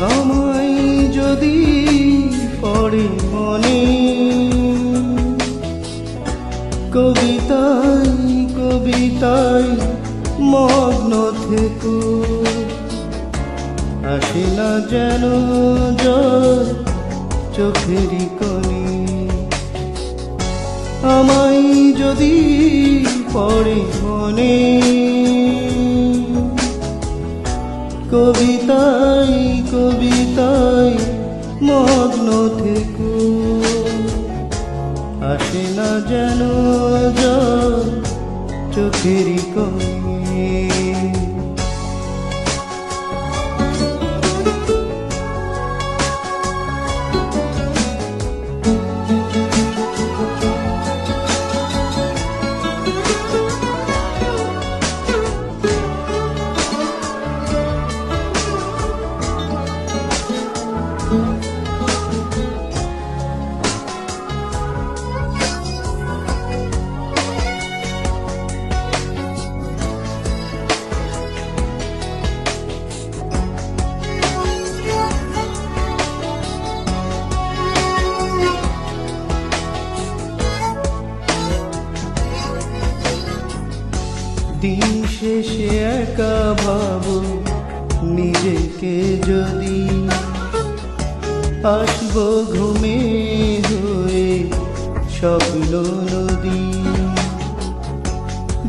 আমায় যদি পড়ে মনে। কবিতায় কবিতায় মগ্ন থেকে। আসে না যেন চোখেরই কোণে। আমায় যদি পড়ে মনে। কবিতায় কবিতায় মগ্ন থেকো। আসে না যেন চোখেরই নিজেকে যদি আসব ঘুমে হয়ে স্বপ্ন নদী,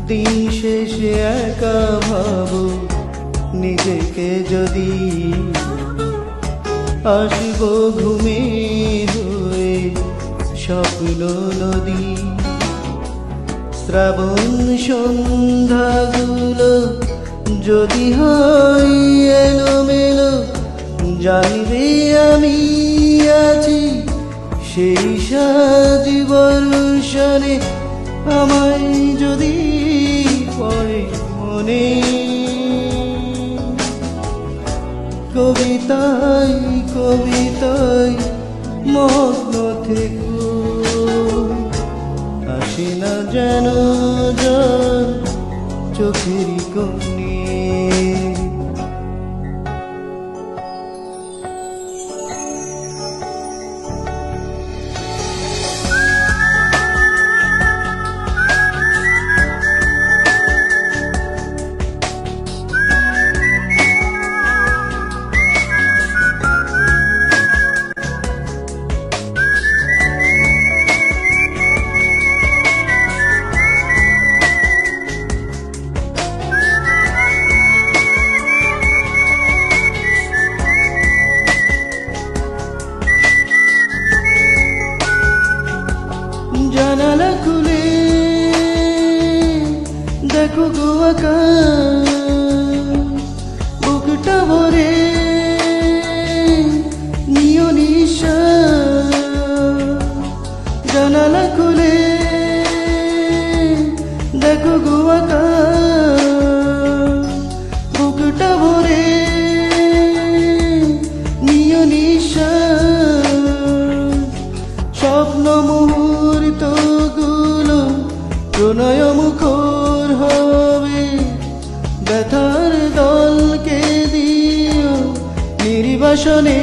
দিন শেষে একা ভাবো নিজেকে যদি আসব ঘুমে হয়ে স্বপ্ন নদী। শ্রাবণ সন্ধ্যাগুলো যদি হয় এলোমেলো, জানবে আমি আছি। সেই সাজীবন শনে আমায় যদি পড়ে মনে। কবিতায় কবিতায় মগ্ন থেকো। আসে না যেন চোখেরই কোণে দেখো গো বুকটা ভরে নিও নিশ্বাস জানালা খুলে ব্যথার দলকে দিও নির্বাসনে।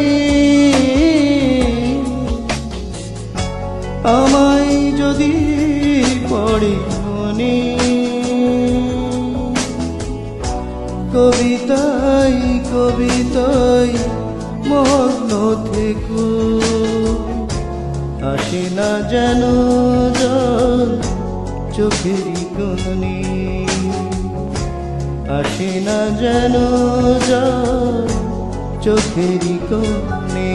আমায় যদি পড়ে মনে, কবিতাই কবিতাই মগ্ন থেকো। আসে না যেন জল চোখেরই কোণে। আসে না যেন চোখেরই কোণে।